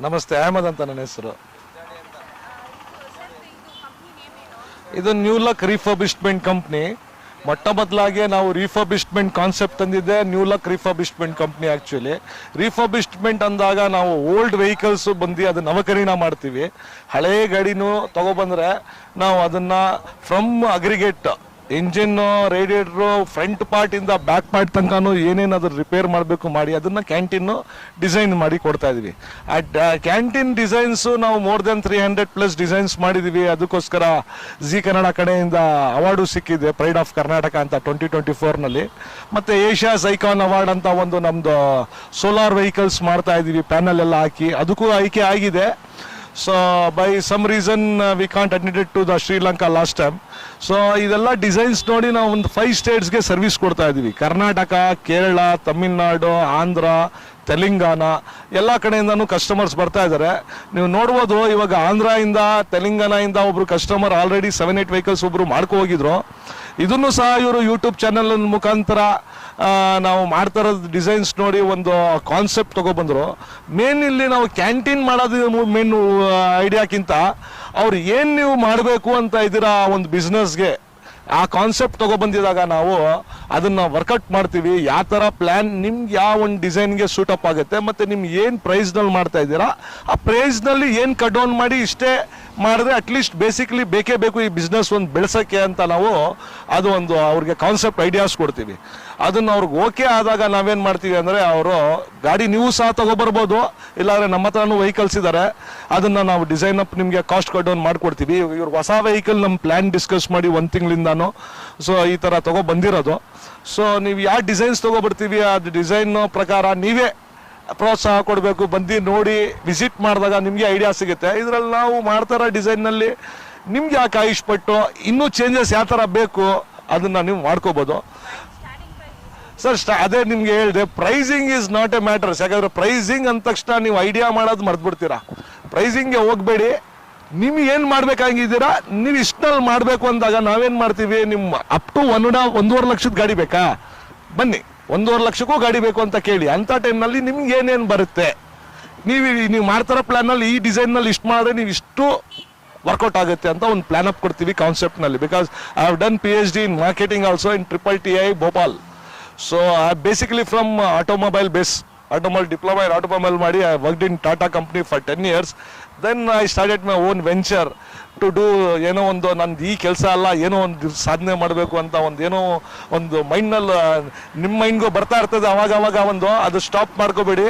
ನಮಸ್ತೆ, ಅಹಮದ್ ಅಂತ ನನ್ನ ಹೆಸರು. ಇದು ನ್ಯೂ ಲಕ್ ರಿಫರ್ಬಿಶ್ಮೆಂಟ್ ಕಂಪ್ನಿ ಮೊಟ್ಟ ಮೊದಲಾಗಿ ನಾವು refurbishment concept ತಂದಿದ್ದೆ. New luck refurbishment company actually refurbishment ಅಂದಾಗ ನಾವು ಓಲ್ಡ್ ವೆಹಿಕಲ್ಸ್ ಬಂದು ಅದು ನವಕರಣ ಮಾಡ್ತೀವಿ. ಹಳೇ ಗಾಡಿನೂ ತಗೊಬಂದ್ರೆ ನಾವು ಅದನ್ನ from aggregate engine radiator, front part ಇಂದ ಬ್ಯಾಕ್ ಪಾರ್ಟ್ ತನಕನೂ ಏನೇನು ಅದ್ರ ರಿಪೇರ್ ಮಾಡಬೇಕು ಮಾಡಿ ಅದನ್ನ ಕ್ಯಾಂಟೀನ್ ಡಿಸೈನ್ ಮಾಡಿ ಕೊಡ್ತಾ ಇದೀವಿ. ಆ ಕ್ಯಾಂಟೀನ್ ಡಿಸೈನ್ಸ್ ನಾವು more than three hundred plus designs ಮಾಡಿದೀವಿ. ಅದಕ್ಕೋಸ್ಕರ ಜಿ ಕನ್ನಡ ಕಡೆಯಿಂದ ಅವಾರ್ಡು ಸಿಕ್ಕಿದೆ ಪ್ರೈಡ್ ಆಫ್ ಕರ್ನಾಟಕ ಅಂತ ಟ್ವೆಂಟಿ ಟ್ವೆಂಟಿ ಫೋರ್ನಲ್ಲಿ ಮತ್ತೆ ಏಷ್ಯಾಸ್ ಐಕಾನ್ ಅವಾರ್ಡ್ ಅಂತ ಒಂದು ನಮ್ದು ಸೋಲಾರ್ ವೆಹಿಕಲ್ಸ್ ಮಾಡ್ತಾ ಇದೀವಿ ಪ್ಯಾನಲ್ ಎಲ್ಲ ಹಾಕಿ. ಅದಕ್ಕೂ ಆಯ್ಕೆ ಆಗಿದೆ. So by some reason we can't admitted to the Sri Lanka last time so ಇದೆಲ್ಲ ಡಿಸೈನ್ಸ್ ನೋಡಿ ನಾವು ಒಂದು ಫೈವ್ ಸ್ಟೇಟ್ಸ್ಗೆ ಸರ್ವಿಸ್ ಕೊಡ್ತಾ ಇದ್ದೀವಿ. ಕರ್ನಾಟಕ, ಕೇರಳ, ತಮಿಳ್ನಾಡು, ಆಂಧ್ರ, ತೆಲಂಗಾಣ, ಎಲ್ಲ ಕಡೆಯಿಂದನೂ ಕಸ್ಟಮರ್ಸ್ ಬರ್ತಾ ಇದ್ದಾರೆ. ನೀವು ನೋಡ್ಬೋದು, ಇವಾಗ ಆಂಧ್ರದಿಂದ, ತೆಲಂಗಾಣದಿಂದ ಒಬ್ರು customer already seven eight vehicles ಒಬ್ಬರು ಮಾಡ್ಕೊ ಹೋಗಿದ್ರು. ಇದನ್ನು ಸಹ ಇವರು ಯೂಟ್ಯೂಬ್ ಚಾನಲ್ ಮುಖಾಂತರ ನಾವು ಮಾಡ್ತಾ ಇರೋದು ಡಿಸೈನ್ಸ್ ನೋಡಿ ಒಂದು ಕಾನ್ಸೆಪ್ಟ್ ತಗೊಬಂದ್ರು. ಮೇನ್ ಇಲ್ಲಿ ನಾವು ಕ್ಯಾಂಟೀನ್ ಮಾಡೋದು ಮೇನ್ ಐಡಿಯಾಕ್ಕಿಂತ ಅವ್ರು ಏನು ನೀವು ಮಾಡಬೇಕು ಅಂತ ಇದ್ದೀರಾ ಒಂದು ಬಿಸ್ನೆಸ್ಗೆ ಆ ಕಾನ್ಸೆಪ್ಟ್ ತಗೊಬಂದಿದಾಗ ನಾವು ಅದನ್ನ ವರ್ಕೌಟ್ ಮಾಡ್ತೀವಿ. ಯಾವ ಥರ ಪ್ಲ್ಯಾನ್ ನಿಮ್ಗೆ ಯಾವ ಒಂದು ಡಿಸೈನ್ಗೆ ಸೂಟಪ್ ಆಗುತ್ತೆ, ಮತ್ತೆ ನಿಮ್ಗೆ ಏನು ಪ್ರೈಸ್ನಲ್ಲಿ ಮಾಡ್ತಾ ಇದ್ದೀರಾ, ಆ ಪ್ರೈಸ್ನಲ್ಲಿ ಏನು ಕಟ್ ಡೌನ್ ಮಾಡಿ ಇಷ್ಟೇ ಮಾಡಿದ್ರೆ ಅಟ್ಲೀಸ್ಟ್ ಬೇಸಿಕ್ಲಿ ಬೇಕೇ ಬೇಕು ಈ ಬಿಸ್ನೆಸ್ ಒಂದು ಬೆಳೆಸೋಕ್ಕೆ ಅಂತ ನಾವು ಅದು ಒಂದು ಅವ್ರಿಗೆ ಕಾನ್ಸೆಪ್ಟ್ ಐಡಿಯಾಸ್ ಕೊಡ್ತೀವಿ. ಅದನ್ನ ಅವ್ರಿಗೆ ಓಕೆ ಆದಾಗ ನಾವೇನು ಮಾಡ್ತೀವಿ ಅಂದರೆ ಅವರು ಗಾಡಿ ನೀವು ಸಹ ತೊಗೊಬರ್ಬೋದು, ಇಲ್ಲಾಂದರೆ ನಮ್ಮ ಹತ್ರನೂ ವೆಹಿಕಲ್ಸ್ ಇದ್ದಾರೆ ಅದನ್ನ ನಾವು ಡಿಸೈನ್ ಅಪ್ ನಿಮಗೆ ಕಾಸ್ಟ್ ಕಟ್ ಡೌನ್ ಮಾಡ್ಕೊಡ್ತೀವಿ. ಇವ್ರು ಹೊಸ ವೆಹಿಕಲ್ ನಮ್ಮ ಪ್ಲಾನ್ ಡಿಸ್ಕಸ್ ಮಾಡಿ ಒಂದು ತಿಂಗಳಿಂದಾನು. ಸೊ ಈ ಥರ ತಗೊ ಬಂದಿರೋದು. ಸೊ ನೀವು ಯಾವ ಡಿಸೈನ್ಸ್ ತೊಗೊಬರ್ತೀವಿ ಅದು ಡಿಸೈನ್ ಪ್ರಕಾರ ನೀವೇ ಪ್ರೋತ್ಸಾಹ ಕೊಡಬೇಕು. ಬಂದು ನೋಡಿ ವಿಸಿಟ್ ಮಾಡಿದಾಗ ನಿಮಗೆ ಐಡಿಯಾ ಸಿಗುತ್ತೆ. ಇದರಲ್ಲಿ ನಾವು ಮಾಡ್ತಾರ ಡಿಸೈನ್ನಲ್ಲಿ ನಿಮ್ಗೆ ಯಾಕೆ ಇಷ್ಟಪಟ್ಟು ಇನ್ನೂ ಚೇಂಜಸ್ ಯಾವ ಥರ ಬೇಕು, ಅದನ್ನು ನೀವು ಮಾಡ್ಕೋಬೋದು. ಸರ್ ಅದೇ ನಿಮ್ಗೆ ಹೇಳಿದೆ pricing is not a matters ಯಾಕಂದರೆ ಪ್ರೈಸಿಂಗ್ ಅಂದ ತಕ್ಷಣ ನೀವು ಐಡಿಯಾ ಮಾಡೋದು ಮರ್ತ್ಬಿಡ್ತೀರಾ ಪ್ರೈಸಿಂಗ್ಗೆ ಹೋಗ್ಬೇಡಿ. ನಿಮ್ಗೆ ಏನ್ ಮಾಡ್ಬೇಕಾಗಿದ್ದೀರಾ ನೀವು ಇಷ್ಟಲ್ಲಿ ಮಾಡಬೇಕು ಅಂದಾಗ ನಾವೇನ್ ಮಾಡ್ತೀವಿ? ನಿಮ್ಮ ಅಪ್ ಟು ಒನ್ ಒಂದೂವರೆ ಲಕ್ಷದ ಗಾಡಿ ಬೇಕಾ? ಬನ್ನಿ, ಒಂದೂವರೆ ಲಕ್ಷಕ್ಕೂ ಗಾಡಿ ಬೇಕು ಅಂತ ಕೇಳಿ. ಅಂತ ಟೈಮ್ನಲ್ಲಿ ನಿಮ್ಗೆ ಏನೇನು ಬರುತ್ತೆ? ನೀವು ನೀವು ಮಾಡ್ತಾರೋ ಪ್ಲಾನಲ್ಲಿ ಈ ಡಿಸೈನ್ನಲ್ಲಿ ಇಷ್ಟು ಮಾಡಿದ್ರೆ ನೀವು ಇಷ್ಟು ವರ್ಕೌಟ್ ಆಗುತ್ತೆ ಅಂತ ಒಂದು ಪ್ಲಾನ್ ಅಪ್ ಕೊಡ್ತೀವಿ ಕಾನ್ಸೆಪ್ಟ್ನಲ್ಲಿ because I have done P H D in marketing also in triple T I Bhopal so I basically from automobile base automobile diploma in automobile ಮಾಡಿ I worked in Tata company for ten years then I started my own venture to do ಏನೋ ಒಂದು, ನಂದು ಈ ಕೆಲಸ ಅಲ್ಲ, ಏನೋ ಒಂದು ಸಾಧನೆ ಮಾಡಬೇಕು ಅಂತ ಒಂದು, ಏನೋ ಒಂದು ಮೈಂಡ್ನಲ್ಲಿ ನಿಮ್ಮ ಮೈಂಡ್ಗೂ ಬರ್ತಾ ಇರ್ತದೆ ಅವಾಗ ಅವಾಗ ಒಂದು, ಅದು ಸ್ಟಾಪ್ ಮಾಡ್ಕೋಬೇಡಿ.